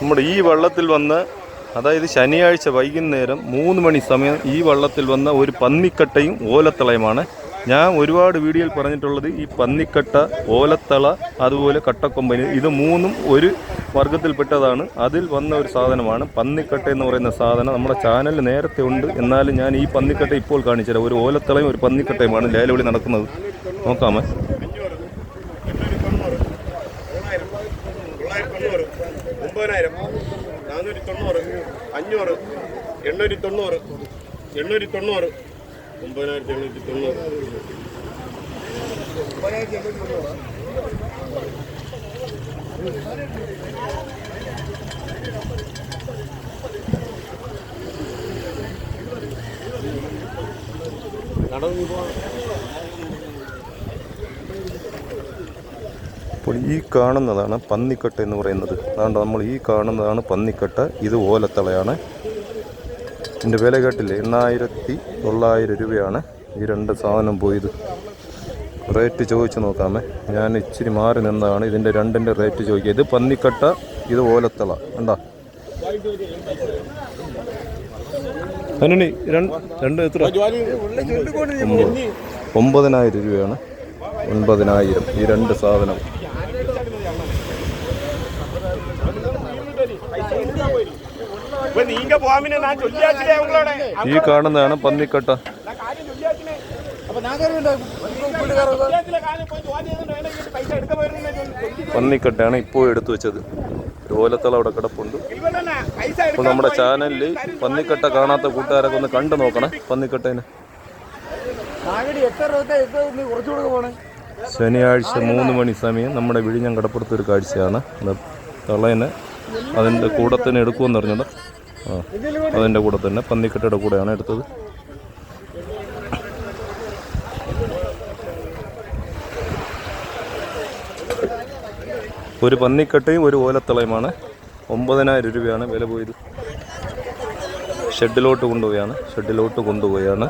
നമ്മുടെ ഈ വള്ളത്തിൽ വന്ന് അതായത് ശനിയാഴ്ച വൈകുന്നേരം മൂന്ന് മണി സമയം ഈ വള്ളത്തിൽ വന്ന ഒരു പന്നിക്കട്ടയും ഓലത്തളയുമാണ്. ഞാൻ ഒരുപാട് വീഡിയോയിൽ പറഞ്ഞിട്ടുള്ളത് ഈ പന്നിക്കട്ട ഓലത്തള അതുപോലെ കട്ടക്കൊമ്പനി ഇത് മൂന്നും ഒരു വർഗത്തിൽപ്പെട്ടതാണ്. അതിൽ വന്ന ഒരു സാധനമാണ് പന്നിക്കട്ട എന്ന് പറയുന്ന സാധനം. നമ്മുടെ ചാനലിൽ നേരത്തെ ഉണ്ട്. എന്നാലും ഞാൻ ഈ പന്നിക്കട്ട ഇപ്പോൾ കാണിച്ചുതരാം. ഒരു ഓലത്തളയും ഒരു പന്നിക്കട്ടയുമാണ് ലേലവിളി നടക്കുന്നത്. നോക്കാമേ. ഒമ്പതിനായിരം എണ്ണൂറ്റി തൊണ്ണൂറ് ഒമ്പതിനായിരത്തി എണ്ണൂറ്റി തൊണ്ണൂറ്. അപ്പോൾ ഈ കാണുന്നതാണ് പന്നിക്കട്ട എന്ന് പറയുന്നത്. അതുകൊണ്ട് നമ്മൾ ഈ കാണുന്നതാണ് പന്നിക്കട്ട. ഇത് ഓലത്തളയാണ്. ഇതിന്റെ വില കേട്ടില്ല? എണ്ണായിരത്തി തൊള്ളായിരം രൂപയാണ് ഈ രണ്ട് സാധനം പോയത്. റേറ്റ് ചോദിച്ചു നോക്കാമേ. ഞാൻ ഇച്ചിരി മാറി നിന്നതാണ് ഇതിന്റെ രണ്ടിന്റെ റേറ്റ് ചോദിക്കുക. ഇത് പന്നിക്കട്ട ഇത് ഓലത്തള. കണ്ടാ? അനുണി രണ്ട് രണ്ട് എത്ര? ഒമ്പത്. ഒമ്പതിനായിരം രൂപയാണ്. ഒൻപതിനായിരം ഈ രണ്ട് സാധനം. ഈ കാണുന്നതാണ് പന്നിക്കട്ട. പന്നിക്കട്ടയാണ് ഇപ്പോൾ എടുത്തു വെച്ചത്. ഒരു ഓലത്തള അവിടെ കിടപ്പുണ്ട്. അപ്പോൾ നമ്മുടെ ചാനലിൽ പന്നിക്കെട്ട കാണാത്ത കൂട്ടുകാരൊക്കെ ഒന്ന് കണ്ടു നോക്കണേ. പന്നിക്കട്ടേനെ. ശനിയാഴ്ച മൂന്ന് മണി സമയം നമ്മുടെ വിഴിഞ്ഞം കടപ്പുറത്ത് ഒരു കാഴ്ചയാണ്. തളേനെ അതിന്റെ കൂടെ തന്നെ എടുക്കുമെന്ന് പറഞ്ഞത്. ആ അതിന്റെ കൂടെ തന്നെ പന്നിക്കെട്ടയുടെ കൂടെയാണ് എടുത്തത്. ഒരു പന്നിക്കട്ടയും ഒരു ഓലത്തളയുമാണ്. ഒമ്പതിനായിരം രൂപയാണ് വില പോയത്. ഷെഡിലോട്ട് കൊണ്ടുപോയാണ്. ഷെഡിലോട്ട് കൊണ്ടുപോയാണ്.